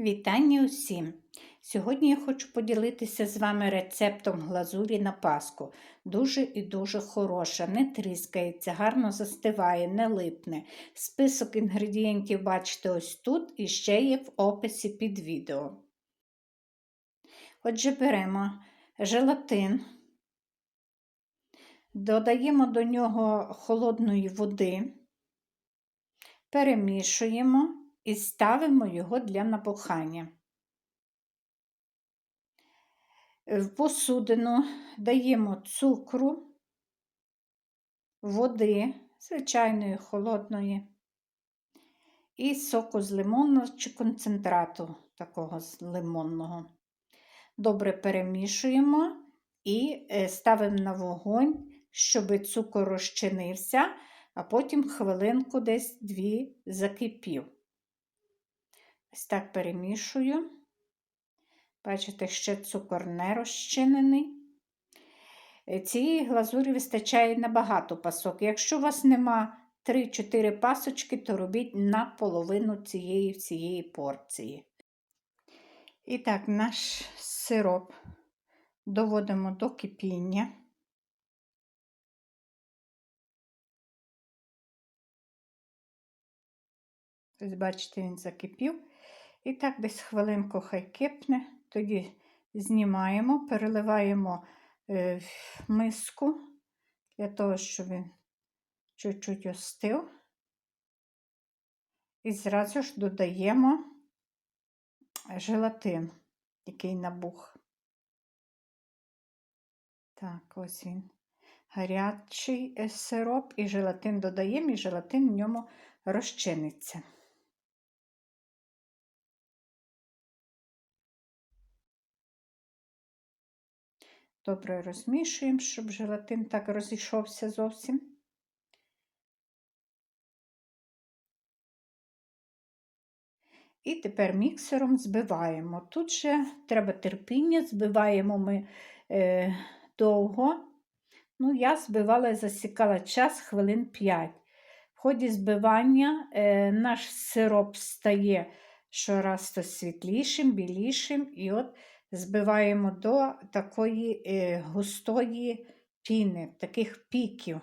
Вітання усім! Сьогодні я хочу поділитися з вами рецептом глазурі на паску. Дуже і дуже хороша, не тріскається, гарно застиває, не липне. Список інгредієнтів бачите ось тут і ще є в описі під відео. Отже, беремо желатин, додаємо до нього холодної води, перемішуємо і ставимо його для набухання. В посудину даємо цукру, води, звичайної холодної, і соку з лимону чи концентрату такого з лимонного. Добре перемішуємо і е, ставимо на вогонь, щоб цукор розчинився, а потім хвилинку десь дві закипів. Ось так перемішую. Бачите, ще цукор не розчинений. Е, цієї глазурі вистачає на багато пасок. Якщо у вас нема 3-4 пасочки, то робіть на половину цієї цієї порції. І так, наш сироп доводимо до кипіння. Ось, бачите, він закипів. І так десь хвилинку хай кипне, тоді знімаємо, переливаємо е, в миску для того, щоб він чуть-чуть остив. І зразу ж додаємо желатин, який набух. Так, ось він. Гарячий е, сироп і желатин додаємо, і желатин в ньому розчиниться. Добре розмішуємо, щоб желатин так розійшовся зовсім. І тепер міксером збиваємо. Тут же треба терпіння, збиваємо ми е, довго. Ну, Я збивала і засікала час хвилин 5. В ході збивання е, наш сироп стає щораз то світлішим, білішим. І от збиваємо до такої е, густої піни, таких піків.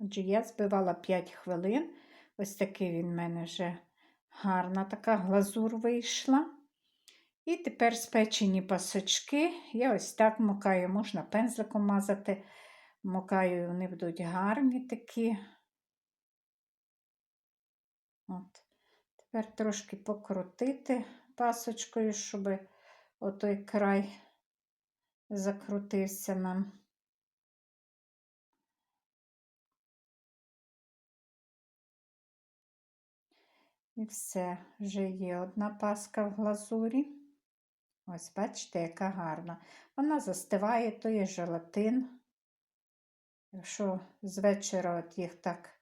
Отже, я збивала 5 хвилин. Ось такий він в мене вже гарна така глазур вийшла. І тепер спечені пасочки. Я ось так мокаю, можна пензликом мазати. Мокаю, вони будуть гарні такі. От. Тепер трошки покрутити пасочкою, щоб отой край закрутився нам. І все, вже є одна паска в глазурі. Ось, бачите, яка гарна. Вона застиває, то є желатин. Якщо з вечора от їх так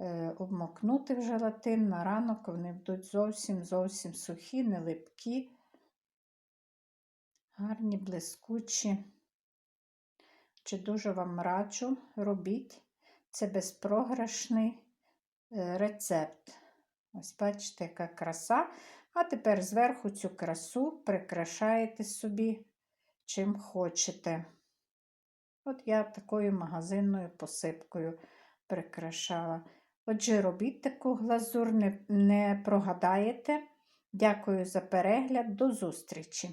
Е, обмокнути в желатин на ранок, вони будуть зовсім зовсім сухі, не липкі, гарні, блискучі. Чи дуже вам раджу, робіть. Це безпрограшний е, рецепт. Ось, бачите, яка краса. А тепер зверху цю красу прикрашаєте собі, чим хочете. От я такою магазинною посипкою прикрашала. Отже, робіть таку глазур, не, не прогадаєте. Дякую за перегляд, до зустрічі!